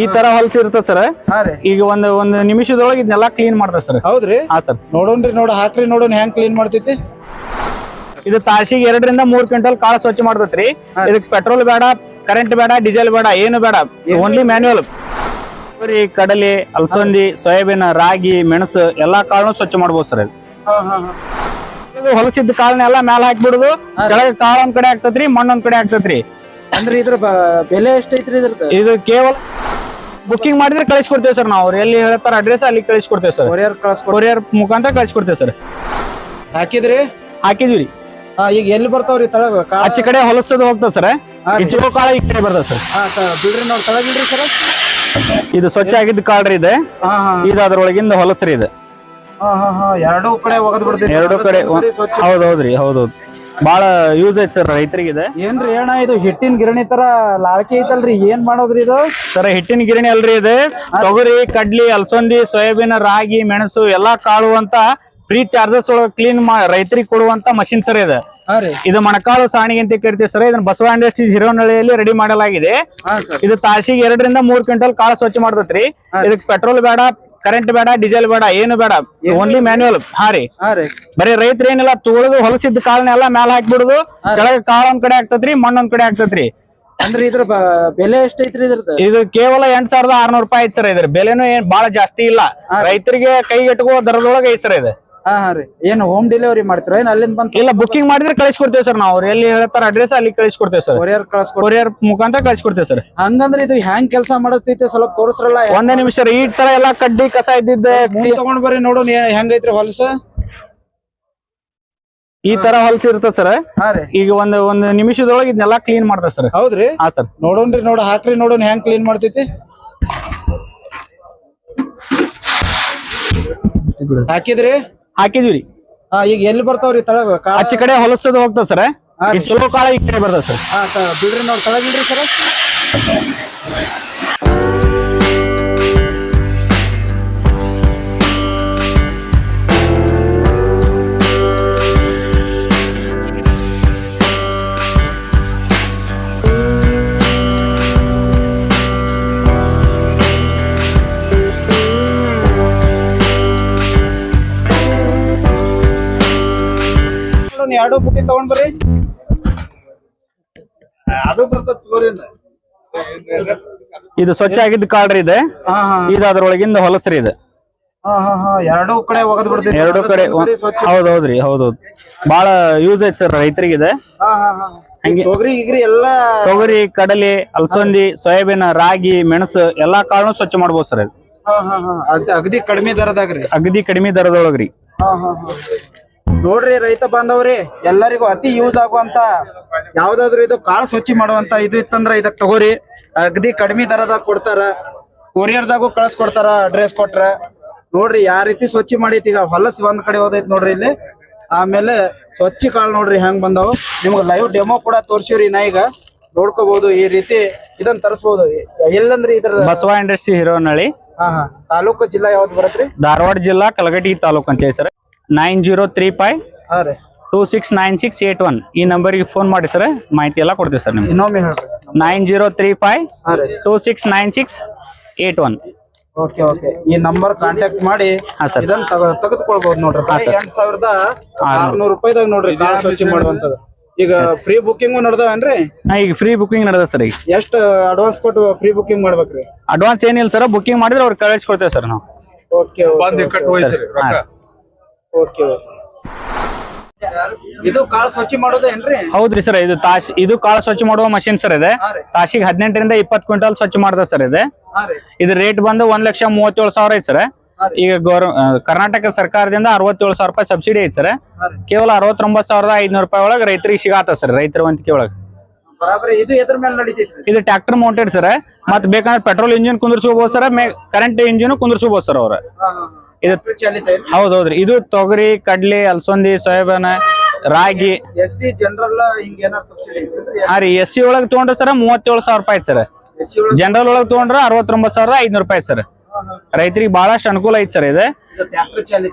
ಈ ತರ ಹೊಲಸಿ ಇರ್ತದ ಸರ್ ಈಗ ಒಂದ್ ಒಂದ್ ನಿಮಿಷದೊಳಗೆ ಇದನ್ನೆಲ್ಲ ಕ್ಲೀನ್ ಮಾಡ್ತದ ಸರ್ ಹೌದ್ರಿ? ಹಾ ಸರ್ ನೋಡೋಣ್ರಿ ನೋಡ ಹಾಕ್ರಿ ನೋಡೋಣ ಹೆಂಗ್ ಕ್ಲೀನ್ ಮಾಡ್ತೈತಿ. ಇದು ತಾಸಿಗೆ ಎರಡರಿಂದ ಮೂರ್ ಕ್ವಿಂಟಲ್ ಕಾಳು ಸ್ವಚ್ಛ ಮಾಡ್ತೈತ್ರಿ. ಇದಕ್ ಪೆಟ್ರೋಲ್ ಬೇಡ ಕರೆಂಟ್ ಬೇಡ ಡೀಸೆಲ್ ಬೇಡ ಏನು ಬೇಡ. ಓನ್ಲಿ ಮ್ಯಾನ್ಯುವಲ್ ಬರಿ ಕಡಲೆ ಅಲಸಂದಿ ಸೋಯಾಬೀನ್ ರಾಗಿ ಮೆಣಸು ಎಲ್ಲಾ ಕಾಳನ್ನು ಸ್ವಚ್ಛ ಮಾಡ್ಬೋದು ಸರ್ ಹೊಲಸಿದ್ದ ಕಾಳನ್ನೆಲ್ಲ ಮ್ಯಾಲ ಹಾಕ್ಬಿಡುದು. ಕೆಳಗೆ ಕಾಳು ಒಂದ್ ಕಡೆ ಆಗ್ತದ್ರಿ ಮಣ್ಣೊಂದ್ ಒಂದ್ ಕಡೆ ಆಗ್ತದ್ರಿ ಅಂದ್ರೆ ಇದ್ರ ಬೆಲೆ ಎಷ್ಟೈತ್ರಿ ಇದ್ರ ಇದು ಕೇವಲ ಬುಕಿಂಗ್ ಮಾಡಿದ್ರೆ ಕಳಿಸ್ಕೊಡ್ತೇವೆ ಸರ್ ನಾವು. ಅವ್ರು ಎಲ್ಲಿ ಹೇಳ್ತಾರ ಅಡ್ರೆಸ್ ಅಲ್ಲಿ ಕಳಿಸ್ಕೊಡ್ತೇವೆ ಸರ್ ಕೊರಿಯರ್ ಕಳ್ಸ್ಕೊಡ್ ಕೊರಿಯರ್ ಮುಖಾಂತರ ಕಳಿಸ್ಕೊಡ್ತೇವೆ ಸರ್ ಹಾಕಿದ್ರಿ? ಹಾಕಿದ್ವಿ ಹಾ ಈಗ ಎಲ್ಲಿ ಬರ್ತಾವ್ರಿ ತಳಗ? ಆಚೆ ಕಡೆ ಹೊಲಸದ ಹೋಗ್ತದೆ ಸರ್ ರೀ. ಕಾಳ ಈ ಕಡೆ ಬರ್ತದೆ ಸರ್ ಹಾ ತ- ಬಿಡ್ರಿ ನಾವು ತಳಗಿಲ್ರಿ ಸರ ಇದು ಸ್ವಚ್ಛ ಆಗಿದ್ದ ಕಾಳ್ರಿ ಇದೆ. ಹಾ ಹಾ. ಇದು ಅದ್ರೊಳಗಿಂದ ಹೊಲಸ್ರಿ ಇದೆ. ಹಾ ಹಾ ಹಾ. ಎರಡೂ ಕಡೆ ಒಗದ್ ಬಿಡ್ತೀವಿ ಎರಡು ಕಡೆ ಹೌದೌದ್ರಿ ಹೌದ್ ಹೌದ್ರಿ ಹೌದೌದು ಬಾಳ ಯೂಸ್ ಐತಿ ಸರ್ ಇದೆ ಏನ್ರಿ ಏನ ಇದು ಹಿಟ್ಟಿನ ಗಿರಣಿ ತರ ಲಾಳಕಿ ಐತಲ್ರಿ ಏನ್ ಮಾಡೋದ್ರಿ ಇದು? ಸರ್ ಹಿಟ್ಟಿನ ಗಿರಣಿ ಅಲ್ರಿ ಇದೆ. ತೊಗರಿ ಕಡ್ಲಿ ಅಲಸಂದಿ ಸೋಯಾಬೀನ್ ರಾಗಿ ಮೆಣಸು ಎಲ್ಲಾ ಕಾಳು ಅಂತ ಫ್ರೀ ಚಾರ್ಜಸ್ ಒಳಗ ಕ್ಲೀನ್ ರೈತರಿಗೆ ಕೊಡುವಂತ ಮಷಿನ್ ಸರ್ ಇದೆ. ಇದು ಮಣಕಾಳು ಸಾಣಿಗೆ ಅಂತ ಕರಿತೀವಿ ಸರ್ ಇದನ್ನ ಬಸವ ಇಂಡಸ್ಟ್ರೀಸ್ ಹಿರೋನಳ್ಳಿಯಲ್ಲಿ ರೆಡಿ ಮಾಡಲಾಗಿದೆ. ಇದು ತಾಸಿಗೆ ಎರಡರಿಂದ ಮೂರ್ ಕ್ವಿಂಟಲ್ ಕಾಳು ಸ್ವಚ್ಛ ಮಾಡ್ತೈತ್ರಿ. ಇದಕ್ ಪೆಟ್ರೋಲ್ ಬೇಡ ಕರೆಂಟ್ ಬೇಡ ಡೀಸೆಲ್ ಬೇಡ ಏನು ಬೇಡ. ಓನ್ಲಿ ಮ್ಯಾನ್ಯುವಲ್ ಹಾ ರೀ. ಬರೀ ರೈತರು ಏನಿಲ್ಲ ತುಳಿದು ಹೊಲಸಿದ್ದ ಕಾಳನ್ನೆಲ್ಲ ಮ್ಯಾಲ ಹಾಕ್ಬಿಡುದು. ಕೆಳಗೆ ಕಾಳು ಒಂದ್ ಕಡೆ ಆಗ್ತತ್ರಿ ಮಣ್ಣು ಒಂದ್ ಕಡೆ ಆಗ್ತತ್ರಿ ಅಂದ್ರೆ ಇದ್ರ ಬೆಲೆ ಎಷ್ಟೈತ್ರಿ ಇದ್ರದ್ದು? ಇದು ಕೇವಲ ಎಂಟ್ ಸಾವಿರದ ಆರ್ನೂರು ರೂಪಾಯಿ ಐತಿ ಸರ್ ಇದ್ರ ಬೆಲೆನೂ ಏನ್ ಬಹಳ ಜಾಸ್ತಿ ಇಲ್ಲ. ರೈತರಿಗೆ ಕೈಗೆಟುಕುವ ದರದೊಳಗೆ ಐತಿ ಸರ್ ಇದು. ಹಾ ಹಾ ರೀ. ಏನ್ ಹೋಮ್ ಡೆಲಿವರಿ ಮಾಡ್ತೀರಾ? ಏನ್ ಅಲ್ಲಿಂದ ಬಂತ ಇಲ್ಲ ಬುಕಿಂಗ್ ಮಾಡಿದ್ರೆ ಕಳಿಸ್ಕೊಡ್ತೇವೆ ಸರ್ ನಾವು. ಅವ್ರು ಎಲ್ಲಿ ಹೇಳ್ತಾರ ಅಡ್ರೆಸ್ ಅಲ್ಲಿ ಕಳಿಸ್ಕೊಡ್ತೇವೆ ಸರ್. ಕೊರಿಯರ್ ಕಳ್ಸ್ಕೊಡ್ ಕೊರಿಯರ್ ಮುಖಾಂತರ ಕಳಿಸ್ಕೊಡ್ತೇವೆ ಸರ್. ಹಂಗಂದ್ರೆ ಇದು ಹ್ಯಾಂಗ್ ಕೆಲಸ ಮಾಡಸ್ತೈತಿ ಸ್ವಲ್ಪ ತೋರಿಸ್ರಲ್ಲ. ಒಂದೇ ನಿಮಿಷ ಈ ತರ ಎಲ್ಲಾ ಕಡ್ಡಿ ಕಸ ಇದ್ದಿದ್ದೆ. ಮುಂದ್ ತಗೊಂಡ್ ಬರ್ರಿ ನೋಡೋಣ ಏ- ಹೆಂಗೈತ್ರಿ ಹೊಲಸ? ಈ ತರ ಹೊಲಸು ಇರ್ತದೆ ಸರ್. ಹಾ ರೀ. ಈಗ ಒಂದ್ ಒಂದ್ ನಿಮಿಷದೊಳಗೆ ಇದನ್ನೆಲ್ಲ ಕ್ಲೀನ್ ಮಾಡ್ತಾರೆ ಸರ್. ಹೌದ್ರಿ? ಹಾ ಸರ್. ನೋಡೋಣ್ರಿ ನೋಡ ಹಾಕ್ರಿ ನೋಡೋಣ ಹೆಂಗ್ ಕ್ಲೀನ್ ಮಾಡ್ತೈತಿ. ಹಾಕಿದ್ರಿ? ಹಾಕಿದ್ವಿ ಹಾ ಈಗ ಎಲ್ಲಿ ಬರ್ತಾವ್ರಿ ತಳಗ ಕಾಳ ಆಚೆ ಕಡೆ ಹೊಲಸದ ಹೋಗ್ತದ ಸರ್. ಹಾ ಚಲೋ ಕಾಳ ಈ ಕಡೆ ಬರ್ತದ ಸರ್. ಹಾ ತ- ಬಿಡ್ರಿ ನೋಡಿ ತಳಗಿಲ್ರಿ ಸರ. ನೋಡೋಣ, ಎರಡು ಬುಟ್ಟಿ ತಗೊಂಡ್ ಬರ್ರಿ. ಇದು ಸ್ವಚ್ಛ ಆಗಿದ್ದ ಕಾಳ್ರಿ ಇದೆ. ಇದು ಅದ್ರೊಳಗಿಂದ ಹೊಲಸ್ರಿ ಇದೆ. ಹಾ ಹಾ ಹಾ. ಎರಡೂ ಕಡೆ ಒಗದ್ ಬಿಡ್ತೀವಿ ಎರಡು ಕಡೆ ಸ್ವಚ್ಛ ಹೌದೌದ್ರಿ ಹೌದೌದು. ಬಾಳ ಯೂಸ್ ಐತಿ ಸರ್ ರೈತರಿಗಿದೆ. ಹಾ ಹಾ ಹಾ. ಈ ತೊಗರಿ ಗಿಗ್ರಿ ಎಲ್ಲಾ ತೊಗರಿ ಕಡಲೆ ಅಲಸಂದಿ ಸೋಯಾಬೀನ್ ರಾಗಿ ಮೆಣಸು ಎಲ್ಲಾ ಕಾಳು ಸ್ವಚ್ಛ ಮಾಡ್ಬೋದು ಸರ್ ಹಾ ಹಾ ಹಾ. ಅದ್- ಅಗದಿ ಕಡಿಮೆ ದರದಾಗ್ರಿ ಅಗದಿ ಕಡಿಮೆ ದರದೊಳಗ್ರಿ. ಹಾ ಹಾ ಹಾ. ನೋಡ್ರಿ ರೈತ ಬಾಂಧವ್ರಿ ಎಲ್ಲರಿಗೂ ಅತಿ ಯೂಸ್ ಆಗುವಂತ ಯಾವ್ದಾದ್ರು ಇದು ಕಾಳ ಸ್ವಚ್ಛ ಮಾಡುವಂತ ಇದು ಇತ್ತಂದ್ರ ಇದಕ್ ತಗೋರಿ. ಅಗದಿ ಕಡಿಮೆ ದರದಾಗ ಕೊಡ್ತಾರ. ಕೊರಿಯರ್ದಾಗೂ ಕಳ್ಸ್ಕೊಡ್ತಾರ ಅಡ್ರೆಸ್ ಕೊಟ್ರ. ನೋಡ್ರಿ ಯಾವ ರೀತಿ ಸ್ವಚ್ಛ ಮಾಡೈತಿ ಈಗ ಹೊಲಸ್ ಒಂದ್ ಕಡೆ ಹೋದೈತಿ ನೋಡ್ರಿ ಇಲ್ಲಿ. ಆಮೇಲೆ ಸ್ವಚ್ಛ ಕಾಳು ನೋಡ್ರಿ ಹೆಂಗ್ ಬಂದವು. ನಿಮ್ಗೆ ಲೈವ್ ಡೆಮೋ ಕೂಡ ತೋರ್ಸಿವ್ರಿ ನಾ ಈಗ. ನೋಡ್ಕೋಬಹುದು ಈ ರೀತಿ ಇದನ್ನ ತರಿಸಬಹುದು ಎಲ್ಲಂದ್ರೆ ಇದ್ರ ಬಸವ ಇಂಡಸ್ಟ್ರಿ ಹಿರೋನಳ್ಳಿ. ಹಾ ಹಾ. ತಾಲೂಕು ಜಿಲ್ಲಾ ಯಾವ್ದು ಬರತ್ರಿ? ಧಾರವಾಡ ಜಿಲ್ಲಾ ಕಲಗಟಿ ತಾಲೂಕು ಅಂತ ಹೇಳಿ sir nine zero three five two six nine six eight one. ಈ ನಂಬರ್ಗೆ ಫೋನ್ ಮಾಡಿ ಸರ್ ಮಾಹಿತಿ ಎಲ್ಲ ಕೊಡ್ತೀವಿ ಸರ್ ನಿಮ್ಗೆ. ಇನ್ನೊಮ್ಮೆ ಹೇಳ್ರಿ. Nine zero three five two six nine six eight one. Okay okay. ಈ ನಂಬರ್ ಕಾಂಟ್ಯಾಕ್ಟ್ ಮಾಡಿ ಹಾ. ಇದನ್ನ ತಗ- ತೆಗೆದುಕೊಳ್ಬಹುದು ನೋಡ್ರಿ. ಬರೀ ಎಂಟ್ ಸಾವಿರದ ಆರ್ನೂರು. ರೂಪಾಯಿದಾಗ ನೋಡ್ರಿ ಕಾಳು ಸ್ವಚ್ಛ ಮಾಡುವಂತದ್ದು ಈಗ ಫ್ರೀ ಬುಕ್ಕಿಂಗು ನಾ ಈಗ ಫ್ರೀ ಬುಕಿಂಗ್ ನಡೆದ ಸರ್ ಈಗ. ಎಷ್ಟ್ ಅಡ್ವಾನ್ಸ್ ಕೊಟ್ಟು ಫ್ರೀ ಬುಕ್ಕಿಂಗ್ ಮಾಡ್ಬೇಕ್ರಿ? ಅಡ್ವಾನ್ಸ್ ಏನಿಲ್ಲ ಸರ್ ಬುಕಿಂಗ್ ಮಾಡಿದ್ರೆ ಅವ್ರು ಕಳಿಸ್ಕೊಡ್ತೇವೆ ಸರ್ ನಾವು. ಓಕೆ ಹಾ. ಓಕೆ ಇದು ಕಾಳು ಸ್ವಚ್ಛ ಮಾಡೋದೇನ್ರಿ ಹೌದ್ರಿ ಸರ್ ಇದು ತಾಶ್ ಇದು ಕಾಳು ಸ್ವಚ್ಛ ಮಾಡುವ ಮಷಿನ್ ಸರ್ ಇದೆ. ತಾಶಿಗೆ ತಾಸಿಗೆ ಹದಿನೆಂಟರಿಂದ ಇಪ್ಪತ್ತು ಕ್ವಿಂಟಲ್ ಸ್ವಚ್ಛ ಮಾಡ್ದ ಸರ್ ಇದೆ. ಇದು ರೇಟ್ ಬಂದು ಒಂದ್ ಲಕ್ಷ ಮೂವತ್ತೇಳು ಸಾವಿರ ಐತಿ ಸರ್. ಈಗ ಗೌರ್ ಕರ್ನಾಟಕ ಸರ್ಕಾರದಿಂದ ಅರವತ್ತೇಳು ಸಾವಿರ ರೂಪಾಯಿ ಸಬ್ಸಿಡಿ ಐತಿ ಸರ್. ಕೇವಲ ಅರವತ್ತೊಂಬತ್ತು ಸಾವಿರದ ಐದ್ನೂರು ರೂಪಾಯಿ ಒಳಗೆ ರೈತರಿಗೆ ಸಿಗಾತ ಸರ್ ರೈತರ ವಂತಿಕೆ ಒಳಗೆ. ಇದು ಎದ್ರ ಮೇಲೆ ಇದು ಟ್ರ್ಯಾಕ್ಟರ್ ಮೌಂಟೆಡ್ ಸರ್. ಮತ್ ಬೇಕಂದ್ರೆ ಪೆಟ್ರೋಲ್ ಇಂಜಿನ್ ಕುಂದಿರ್ಸ್ಕೋಬಹುದು ಸರ್ ಕರೆಂಟ್ ಇಂಜಿನ್ ಕುಂದಿರ್ಸ್ಕೋಬಹುದು ಸರ್ ಅವ್ರ. ಹೌದೌದ್ರಿ. ಇದು ತೊಗರಿ ಕಡ್ಲಿ ಅಲಸಂದಿ ಸೋಯಾಬೀನ್ ರಾಗಿ. ಎಸ್ ಸಿ ಜನರಲ್ ಹಾ ರೀ ಎಸ್ ಸಿ ಒಳಗೆ ತೊಗೊಂಡ್ರೆ ಸರ್ ಮೂವತ್ತೇಳು ಸಾವಿರ ರೂಪಾಯಿ ಸರ್. ಜನರಲ್ ಒಳಗೆ ತಗೊಂಡ್ರೆ ಅರವತ್ತೊಂಬತ್ತು ಸಾವಿರ ಐದ್ನೂರು ರೂಪಾಯಿ ಸರ್. ರೈತರಿಗೆ ಬಹಳಷ್ಟು ಅನುಕೂಲ ಐತಿ ಸರ್ ಇದೆ.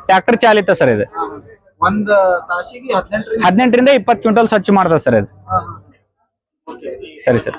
ಟ್ರ್ಯಾಕ್ಟರ್ ಚಾಲಿತ. ಸರ್ ಇದೆ. ಒಂದ್ ತಾಸಿಗೆ ಹದಿನೆಂಟರಿಂದ ಇಪ್ಪತ್ತು ಕ್ವಿಂಟಲ್ ಸ್ವಚ್ಛ ಮಾಡ್ತದೆ ಸರ್ ಇದು. ಸರಿ ಸರ್.